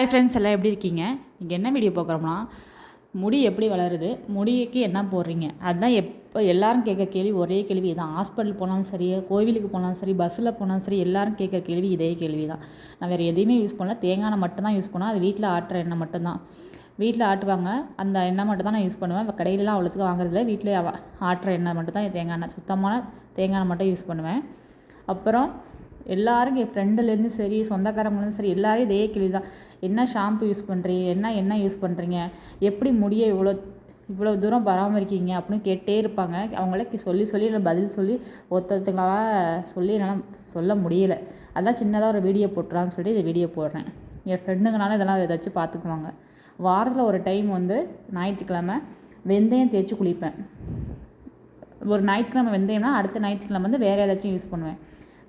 Hi friends எல்லாம் எப்படி இருக்கீங்க? இங்கே என்ன வீடியோ பார்க்குறோம்னா முடி எப்படி வளருது முடிக்கு என்ன போடுறீங்க? அதுதான் எப்போ எல்லாரும் கேட்குற கேள்வி ஒரே கேள்வி தான். ஹாஸ்பிட்டல் போனாலும் சரி கோவிலுக்கு போனாலும் சரி பஸ்ஸில் போனாலும் சரி எல்லாரும் கேட்குற கேள்வி இதே கேள்வி தான். நான் வேறு எதையுமே யூஸ் பண்ணல. தேங்காய் எண்ணெய் மட்டும்தான் யூஸ் பண்ணுவேன். அது வீட்டில் ஆட்டுற எண்ணெய் மட்டும்தான். வீட்டில் ஆட்டுவாங்க. அந்த எண்ணெய் மட்டும் தான் நான் யூஸ் பண்ணுவேன். கடையிலலாம் அவ்வளோத்துக்கு வாங்குறதில்ல வீட்டில் ஆட்டுற எண்ணெய் மட்டும் தான் தேங்காய் எண்ணெய். சுத்தமான தேங்காய் எண்ணெய் மட்டும் யூஸ் பண்ணுவேன். அப்புறம் எல்லாரும் என் ஃப்ரெண்டுலேருந்து சரி சொந்தக்காரங்களும் சரி எல்லோரும் இதே கேள்வி தான் என்ன ஷாம்பு யூஸ் பண்ணுறீங்க என்ன என்ன யூஸ் பண்ணுறீங்க எப்படி முடிய இவ்வளோ இவ்வளோ தூரம் பராமரிக்கீங்க அப்படின்னு கேட்டே இருப்பாங்க. அவங்கள சொல்லி சொல்லி நான் பதில் சொல்லி ஒருத்தருத்தங்களாக சொல்லி என்னால் சொல்ல முடியல. அதான் சின்னதாக ஒரு வீடியோ போட்டுறான்னு சொல்லி இந்த வீடியோ போடுறேன். என் ஃப்ரெண்டுங்கனால இதெல்லாம் ஏதாச்சும் பார்த்துக்குவாங்க வாரத்தில் ஒரு டைம் வந்து ஞாயிற்றுக்கிழமை வெந்தயம் தேய்ச்சி குளிப்பேன். ஒரு ஞாயிற்றுக்கிழமை வெந்தயம்னா அடுத்த ஞாயிற்றுக்கிழமை வந்து வேறு ஏதாச்சும் யூஸ் பண்ணுவேன்.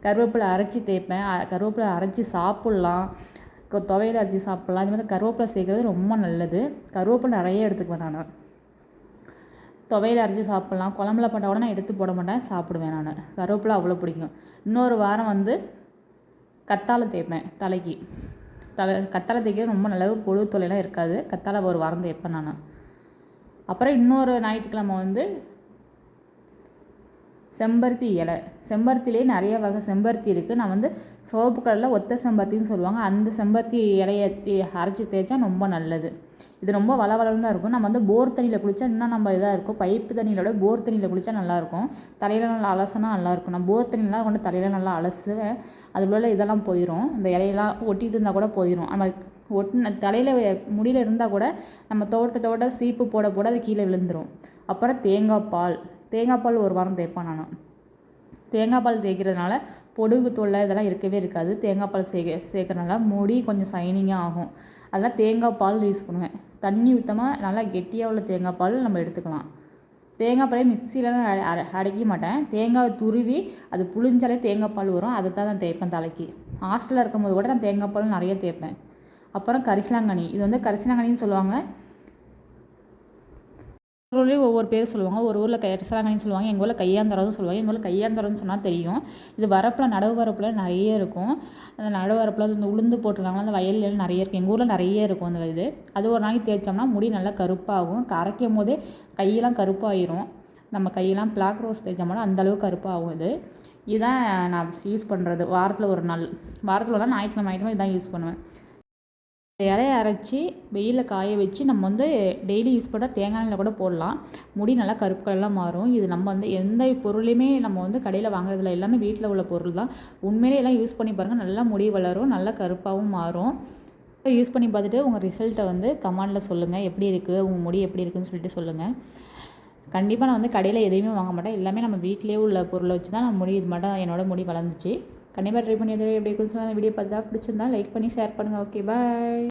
கருவேப்பிலை அரைச்சி தேய்ப்பேன். கருவேப்பிலை அரைச்சி சாப்பிட்லாம். துவையல் அரைச்சி சாப்பிட்லாம். இது மாதிரி கருவேப்பிலை சேர்க்குறது ரொம்ப நல்லது. கருவேப்பிலை நிறைய எடுத்துக்குவேன் நான். துவையல் அரைச்சி சாப்பிட்லாம். குழம்புல போட்டால் கூட நான் எடுத்து போட மாட்டேன். சாப்பிடுவேன் நான். கருவேப்பிலை அவ்வளோ பிடிக்கும். இன்னொரு வாரம் வந்து கத்தாழை தேய்ப்பேன் தலைக்கு. தலை கத்தாழை தேய்க்கிறது ரொம்ப நல்லது. பொழு தொலைலாம் இருக்காது. கத்தாழை ஒரு வாரம் தேய்ப்பேன் நான். அப்புறம் இன்னொரு ஞாயிற்றுக்கிழமை வந்து செம்பருத்தி இலை. செம்பருத்திலே நிறைய வகை செம்பருத்தி இருக்குது நான் வந்து சிவப்பு கலரில் ஒத்த செம்பருத்தின்னு சொல்லுவாங்க. அந்த செம்பருத்தி இலையை அரைச்சி தேய்ச்சா ரொம்ப நல்லது. இது ரொம்ப வளவளன்னு தான் இருக்கும். நம்ம வந்து போர் தண்ணியில் குளித்தா இன்னும் நம்ம இதாக இருக்கும்? பைப்பு தண்ணியோட போர் தண்ணியில் குளித்தா நல்லாயிருக்கும் தலையில் நல்லா அலசனா நல்லாயிருக்கும் நான் போர் தண்ணியெலாம் கொண்டு தலையில் நல்லா அலசுவேன் அது உள்ள இதெல்லாம் போயிடும் இந்த இலையெல்லாம் ஒட்டிகிட்டு இருந்தால் கூட போயிடும் நம்ம ஒட்டின தலையில் முடியில் இருந்தால் கூட நம்ம தோட்ட தோட்ட சீப்பு போட போட அது கீழே விழுந்துடும் அப்புறம் தேங்காய் பால். தேங்காய் பால் ஒரு வாரம் தேய்ப்பேன் நான். தேங்காய் பால் தேய்க்கிறதுனால பொடுகு தொல்லை இதெல்லாம் இருக்கவே இருக்காது. தேங்காய் பால் சே சேர்க்கறனால முடி கொஞ்சம் சைனிங்காக ஆகும். அதெல்லாம் தேங்காய் பால் யூஸ் பண்ணுவேன். தண்ணி ஊற்றாமல் நல்லா கெட்டியாக உள்ள தேங்காய் பால் நம்ம எடுத்துக்கலாம். தேங்காய் பாலே மிக்சிலலாம் அடை அடைக்க மாட்டேன். தேங்காய் துருவி அது புளிஞ்சாலே தேங்காய் பால் வரும். அதை தான் நான் தேய்ப்பேன் தலைக்கு. ஹாஸ்டலில் இருக்கும்போது கூட நான் தேங்காய் பால் நிறைய தேய்ப்பேன். அப்புறம் கரிசலாங்கண்ணி. இது வந்து கரிசலாங்கண்ணின்னு சொல்லுவாங்க. ஊர்லேயும் ஒவ்வொரு பேர் சொல்லுவாங்க. ஒரு ஊரில் கரிசலாங்கண்ணின்னு சொல்லுவாங்க. எங்கள் ஊரில் கையாந்தரம்னு சொல்லுவாங்க. எங்கள் ஊரில் கையாந்தரம்னு சொன்னால் தெரியும். இது வரப்பில் நடவு வரப்பில் நிறைய இருக்கும். அந்த நடவு வரப்பில் இந்த உளுந்து போட்டிருக்காங்களா அந்த வயல்லாம் நிறைய இருக்கும் எங்கள் ஊரில் நிறைய இருக்கும் அந்த இது. அது ஒரு நாளைக்கு தேய்ச்சோம்னா முடி நல்லா கருப்பாகும். கரைக்கும் போதே கையெல்லாம் கருப்பாயிரும். நம்ம கையெல்லாம் பிளாக் ரோஸ் தேய்ச்சோம்னா அந்தளவுக்கு கருப்பாகும் இது. இதுதான் நான் யூஸ் பண்ணுறது வாரத்தில் ஒரு நாள். வாரத்தில் ஒரு நாள் ஞாயிற்றுக்கிழமை ஞாயிற்றுக்கிழமை இதான் யூஸ் பண்ணுவேன். இலைய அரைச்சி வெயிலில் காய வச்சு நம்ம வந்து டெய்லி யூஸ் பண்ணுற தேங்காய் எண்ணெயில் கூட போடலாம். முடி நல்லா கருப்பு கலரில் மாறும். இது நம்ம வந்து எந்த பொருளையுமே நம்ம வந்து கடையில் வாங்குறதில்ல எல்லாமே வீட்டில் உள்ள பொருள் தான். உண்மையிலே எல்லாம் யூஸ் பண்ணி பாருங்கள் நல்லா முடி வளரும் நல்லா கருப்பாகவும் மாறும். யூஸ் பண்ணி பார்த்துட்டு உங்கள் ரிசல்ட்டை வந்து கமெண்டில் சொல்லுங்கள் எப்படி இருக்குது உங்கள் முடி எப்படி இருக்குதுன்னு சொல்லிட்டு சொல்லுங்கள் கண்டிப்பாக நான் வந்து கடையில் எதையுமே வாங்க மாட்டேன். எல்லாமே நம்ம வீட்டிலேயே உள்ள பொருளை வச்சு தான் நான் முடி இது மட்டும் என்னோட முடி வளர்ந்துச்சு. கண்டிப்பாக ட்ரை பண்ணி எதுவும் எப்படி இருக்குன்னு சொன்னால் வீடியோ பார்த்தா பிடிச்சிருந்தா லைக் பண்ணி ஷேர் பண்ணுங்கள் ஓகே பாய்